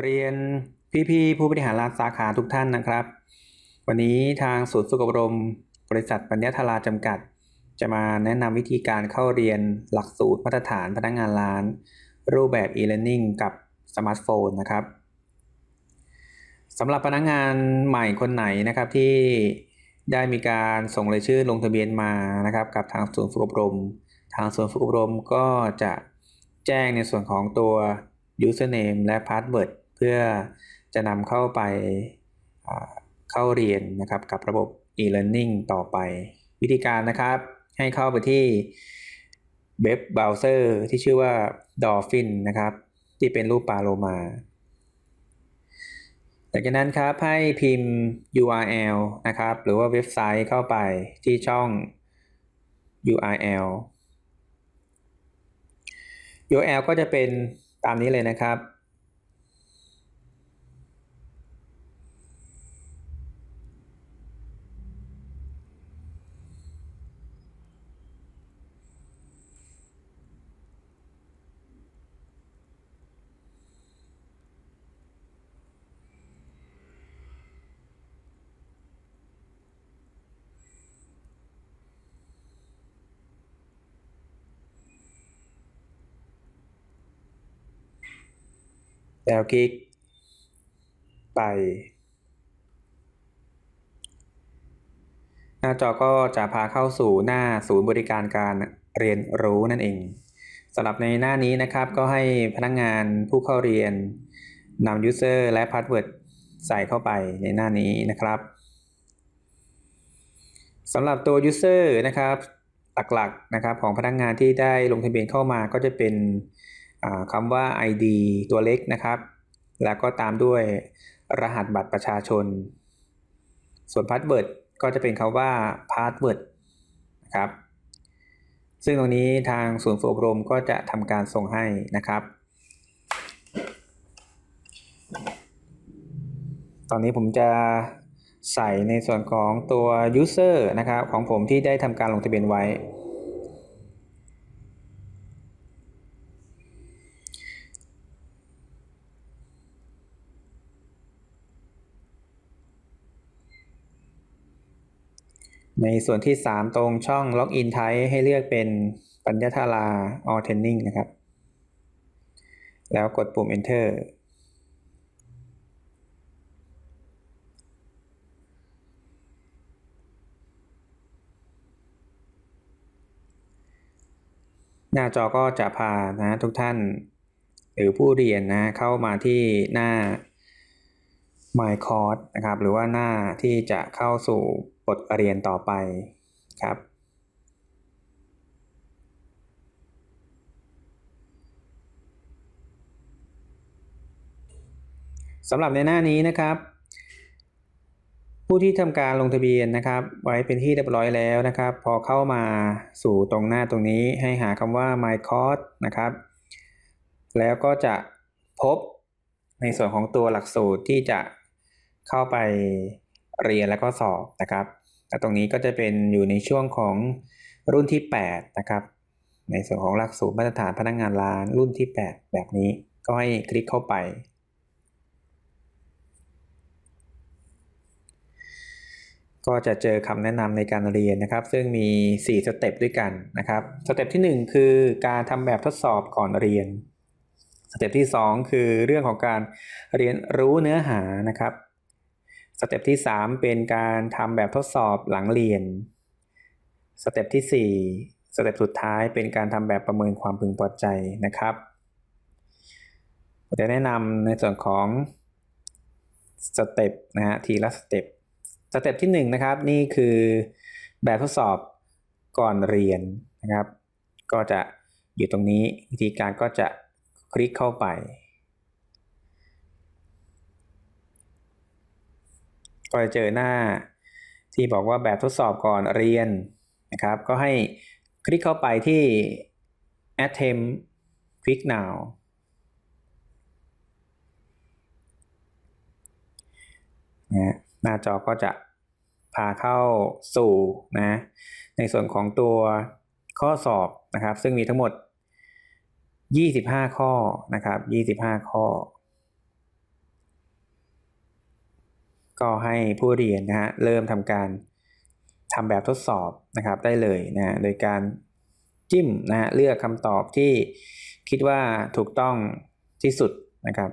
เรียนพี่ๆผู้บริหารร้านสาขาทุกท่านนะครับ วันนี้ทางศูนย์ฝึกอบรม บริษัทปัญญาธาราจำกัด จะมาแนะนำวิธีการเข้าเรียนหลักสูตรมาตรฐานพนักงานร้าน รูปแบบ e-learning กับสมาร์ทโฟนนะครับสำหรับพนักงานใหม่คนไหนนะครับที่ได้มีการส่งรายชื่อลงทะเบียนมานะครับกับทางศูนย์ฝึกอบรม ทางศูนย์ฝึกอบรมก็จะแจ้งในส่วนของตัว username และ password เพื่อจะนำเข้าไปเข้าเรียนนะครับกับระบบ e-learning ต่อไป วิธีการนะครับให้เข้าไปที่เว็บเบราว์เซอร์ที่ชื่อว่า Dolphin นะครับ ที่เป็นรูปปลาโลมาหลังจากนั้นครับให้พิมพ์ URL นะครับ หรือว่าเว็บไซต์เข้าไปที่ช่อง URL URL ก็จะเป็น ตามนี้เลยนะครับ แล้วคลิกไป หน้าจอก็จะพาเข้าสู่หน้าศูนย์บริการการเรียนรู้นั่นเองสำหรับในหน้านี้นะครับก็ให้พนักงานผู้เข้าเรียนนำ user และ password ใส่เข้าไปในหน้านี้นะครับสำหรับตัว user นะครับหลักๆนะครับของพนักงานที่ได้ลงทะเบียนเข้ามาก็จะเป็น คำว่า ID ตัวเล็กนะครับ แล้วก็ตามด้วยรหัสบัตรประชาชน ส่วนพาสเวิร์ดก็จะเป็นคำว่าพาสเวิร์ดนะครับ ซึ่งตรงนี้ทางศูนย์ฝึกอบรมก็จะทำการส่งให้นะครับ ตอนนี้ผมจะใส่ในส่วนของตัว user นะครับ ของผมที่ได้ทำการลงทะเบียนไว้ ในส่วนที่ 3 ตรงช่อง Login Type ให้เลือกเป็นปัญญาธารา All Training นะครับ แล้วกดปุ่ม Enter หน้าจอก็จะพานะทุกท่าน หรือผู้เรียนนะเข้ามาที่หน้า My Course นะครับ หรือว่าหน้าที่จะเข้าสู่ บทเรียนต่อไปครับสำหรับในหน้านี้นะครับ ผู้ที่ทำการลงทะเบียนนะครับ ไว้เป็นที่เรียบร้อยแล้วนะครับ พอเข้ามาสู่ตรงหน้าตรงนี้ให้หาคำว่า My Course นะครับ แล้วก็จะพบในส่วนของตัวหลักสูตรที่จะเข้าไป เรียนแล้วก็สอบนะครับและตรงนี้ก็จะเป็นอยู่ในช่วงของรุ่นที่ 8 นะครับ ในส่วนของหลักสูตรมาตรฐานพนักงานร้านรุ่นที่ 8 แบบนี้ก็ให้คลิกเข้าไป ก็จะเจอคำแนะนำในการเรียนนะครับ ซึ่งมี 4 สเต็ปด้วยกันนะครับ สเต็ปที่ 1 คือการทำแบบทดสอบก่อนเรียน สเต็ปที่ 2 คือเรื่องของการเรียนรู้เนื้อหานะครับ สเต็ปที่ 3 เป็นการทำแบบทดสอบหลังเรียน สเต็ปที่ 4 สเต็ปสุดท้ายเป็นการทำแบบประเมินความพึงพอใจนะครับผมจะแนะนำในส่วนของสเต็ปนะฮะทีละสเต็ปสเต็ปที่1นงนะครับนี่คือแบบทดสอบก่อนเรียนนะครับ ก็จะอยู่ตรงนี้วิธีการก็จะคลิกเข้าไป ก็จะเจอหน้า ที่บอกว่าแบบทดสอบก่อนเรียนนะครับ ก็ให้คลิกเข้าไปที่ attempt quick now นะหน้าจอก็จะพาเข้าสู่นะในส่วนของตัวข้อสอบนะครับ ซึ่งมีทั้งหมด 25 ข้อนะครับ 25 ข้อ ก็ให้ผู้เรียนนะฮะเริ่มทำการทำแบบทดสอบนะครับได้เลยนะโดยการจิ้มนะฮะเลือกคำตอบที่คิดว่าถูกต้องที่สุดนะครับ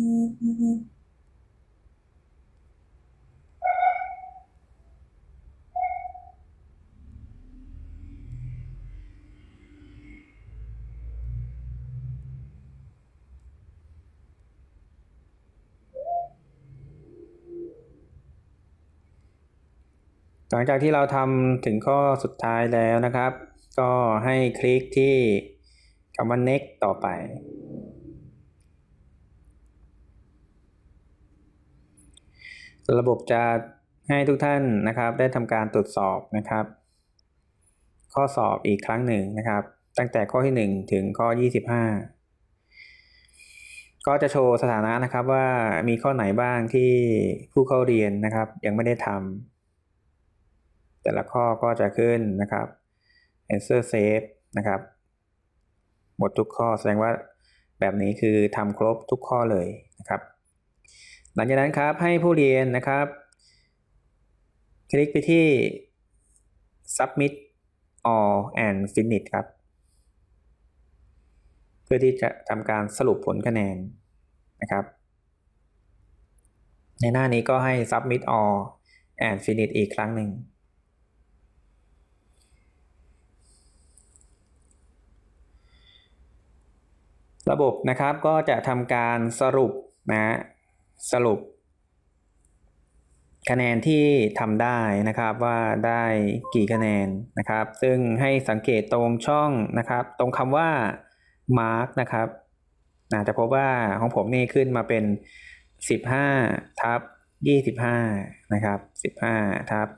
หลังจากที่เราทำถึงข้อสุดท้ายแล้วนะครับ ก็ให้คลิกที่คำว่า next ต่อไป ระบบจะให้ทุกท่านนะครับได้ทำการตรวจสอบนะครับ ข้อสอบอีกครั้งหนึ่งนะครับ ตั้งแต่ข้อที่ 1 ถึงข้อ 25 ก็จะโชว์สถานะนะครับว่ามีข้อไหนบ้างที่ผู้เข้าเรียนนะครับ ยังไม่ได้ทำแต่ละข้อก็จะขึ้นนะครับ answer safe นะครับหมดทุกข้อแสดงว่าแบบนี้คือทำครบทุกข้อเลยนะครับ หลังจากนั้นครับให้ผู้เรียนนะครับ คลิกไปที่ submit all and finish ครับ เพื่อที่จะทำการสรุปผลคะแนนนะครับ ในหน้านี้ก็ให้ submit all and finish อีกครั้งหนึ่งระบบนะครับก็จะทำการสรุปนะ สรุป คะแนนที่ทำได้นะครับว่าได้กี่คะแนนนะครับ ซึ่งให้สังเกตตรงช่องนะครับ ตรงคำว่า mark นะครับนะจะพบว่าของผมนี่ขึ้นมาเป็น 15 ทับ 25 นะครับ 15 ทับ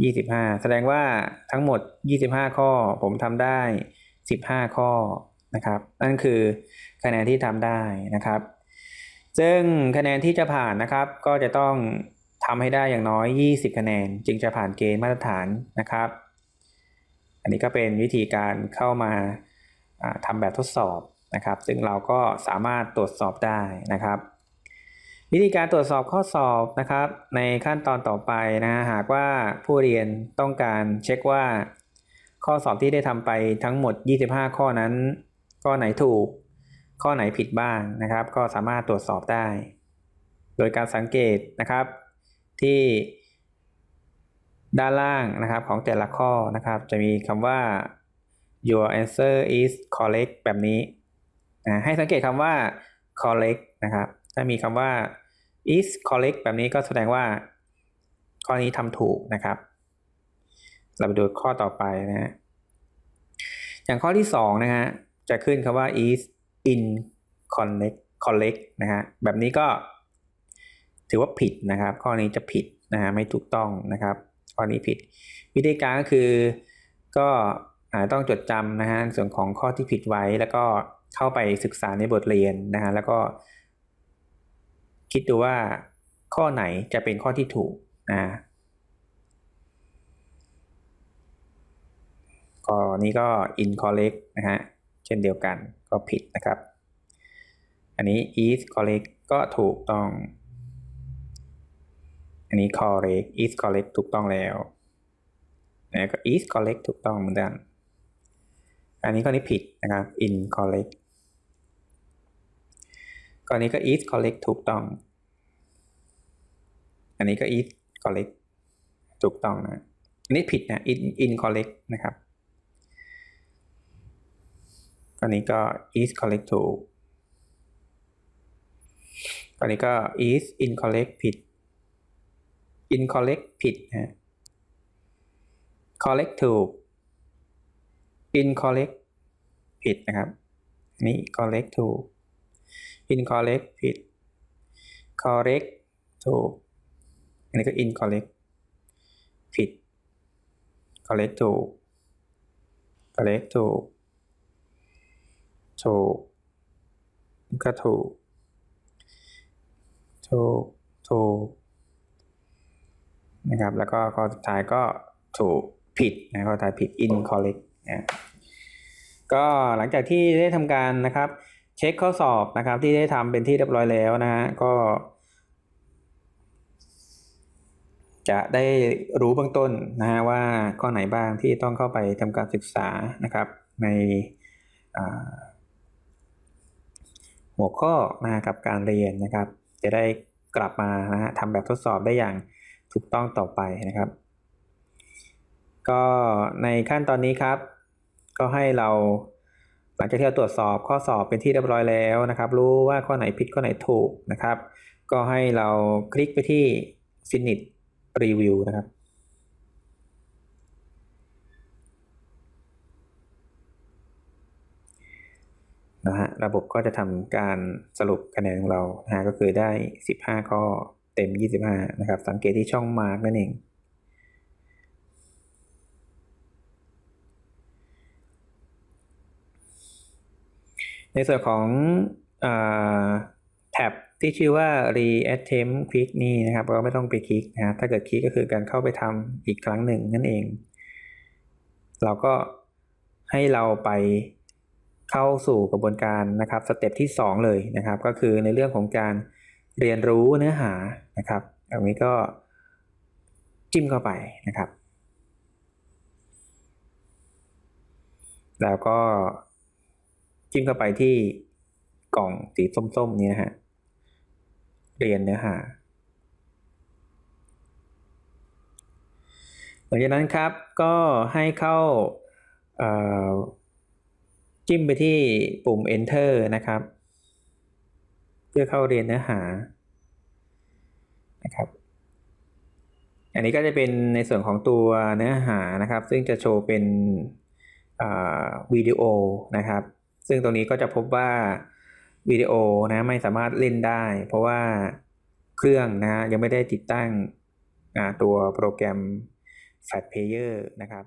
25 แสดงว่าทั้งหมด 25 ข้อผมทำได้ 15 ข้อนะครับ นั่นคือคะแนนที่ทำได้นะครับ ซึ่งคะแนนที่จะผ่านนะครับ ก็จะต้องทำให้ได้อย่างน้อย 20 คะแนน จึงจะผ่านเกณฑ์มาตรฐานนะครับ อันนี้ก็เป็นวิธีการเข้ามาทำแบบทดสอบนะครับ ซึ่งเราก็สามารถตรวจสอบได้นะครับ วิธีการตรวจสอบข้อสอบนะครับ ในขั้นตอนต่อไปนะหากว่าผู้เรียนต้องการเช็คว่า ข้อสอบที่ได้ทำไปทั้งหมด 25 ข้อนั้น ข้อไหนถูก ข้อไหนผิดบ้างนะครับ ก็สามารถตรวจสอบได้ โดยการสังเกตนะครับที่ด้านล่างนะครับของแต่ละข้อนะครับ จะมีคำว่า your answer is correct แบบนี้นะให้สังเกตคำว่า correct นะครับ ถ้ามีคำว่า is correct แบบนี้ก็แสดงว่า ข้อนี้ทำถูกนะครับ เราไปดูข้อต่อไปนะฮะอย่างข้อที่2นะฮะจะขึ้นคำว่า is incorrect correct นะฮะแบบนี้ก็ถือว่าผิดนะครับ ข้อนี้จะผิดนะฮะไม่ถูกต้องนะครับ ข้อนี้ผิด วิธีการก็คือก็ต้องจดจำนะฮะส่วนของข้อที่ผิดไว้แล้วก็เข้าไปศึกษาในบทเรียนนะฮะแล้วก็ คิดดูว่าข้อไหนจะเป็นข้อที่ถูกนะข้อนี้ก็ incorrect นะฮะเช่นเดียวกัน ก็ผิดนะครับ อันนี้ is correct ก็ถูกต้อง อันนี้ correct is correct ถูกต้องแล้วนะก็ is correct ถูกต้องเหมือนกัน อันนี้ก็นี้ผิดนะครับ incorrect กรณีก็ is correct ถูกต้อง อันนี้ก็ is correct ถูกต้องนะ อันนี้ผิดนะ in incorrect นะครับ อันนี้ก็ is correct ถูก ตอนนี้ก็ is incorrect ผิด incorrect ผิดนะฮะ correct ถูก incorrect ผิดนะครับนนี่ correct ถูก incorrect ผิด correct ถูก อันนี้ก็ incorrect ผิด correct ถูก correct ถูก ถูก ก็ถูก ถูก ถูก นะครับ แล้วก็ข้อสุดท้ายก็ถูกผิดนะข้อสุดท้ายผิด incorrect นะก็หลังจากที่ได้ทำการนะครับ เช็คข้อสอบนะครับ ที่ได้ทำเป็นที่เรียบร้อยแล้วนะฮะก็ จะได้รู้เบื้องต้นนะฮะว่าข้อไหนบ้างที่ต้องเข้าไปทำการศึกษานะครับ ในอ่า หัวข้อนะกับการเรียนนะครับ จะได้กลับมานะฮะทำแบบทดสอบได้อย่างถูกต้องต่อไปนะครับ ก็ในขั้นตอนนี้ครับ ก็ให้เราหลังจากที่เราตรวจสอบข้อสอบเป็นที่เรียบร้อยแล้วนะครับ รู้ว่าข้อไหนผิดข้อไหนถูกนะครับ ก็ให้เราคลิกไปที่ finish review นะครับ นะฮะระบบก็จะทำการสรุปคะแนนของเรานะฮะก็คือได้ 15 ข้อเต็ม 25 นะครับ สังเกตที่ช่องมาร์กนั่นเอง ในส่วนของแท็บที่ชื่อว่า reattempt quick นี่นะครับก็ไม่ต้องไปคลิกนะถ้าเกิดคลิกก็คือการเข้าไปทำอีกครั้งหนึ่งนั่นเอง เราก็ให้เราไป เข้าสู่กระบวนการนะครับสเต็ปที่ 2 เลยนะครับ ก็คือในเรื่องของการเรียนรู้เนื้อหานะครับตรงนี้ก็จิ้มเข้าไปนะครับ แล้วก็จิ้มเข้าไปที่กล่องสีส้มๆนี้นะฮะเรียนเนื้อหาหลังจากนั้นครับก็ให้เข้า จิ้มไปที่ปุ่ม enter นะครับ เพื่อเข้าเรียนเนื้อหานะครับ อันนี้ก็จะเป็นในส่วนของตัวเนื้อหานะครับ ซึ่งจะโชว์เป็นวิดีโอนะครับ ซึ่งตรงนี้ก็จะพบว่าวิดีโอนะไม่สามารถเล่นได้ เพราะว่าเครื่องนะยังไม่ได้ติดตั้งตัวโปรแกรม Flash Player นะครับ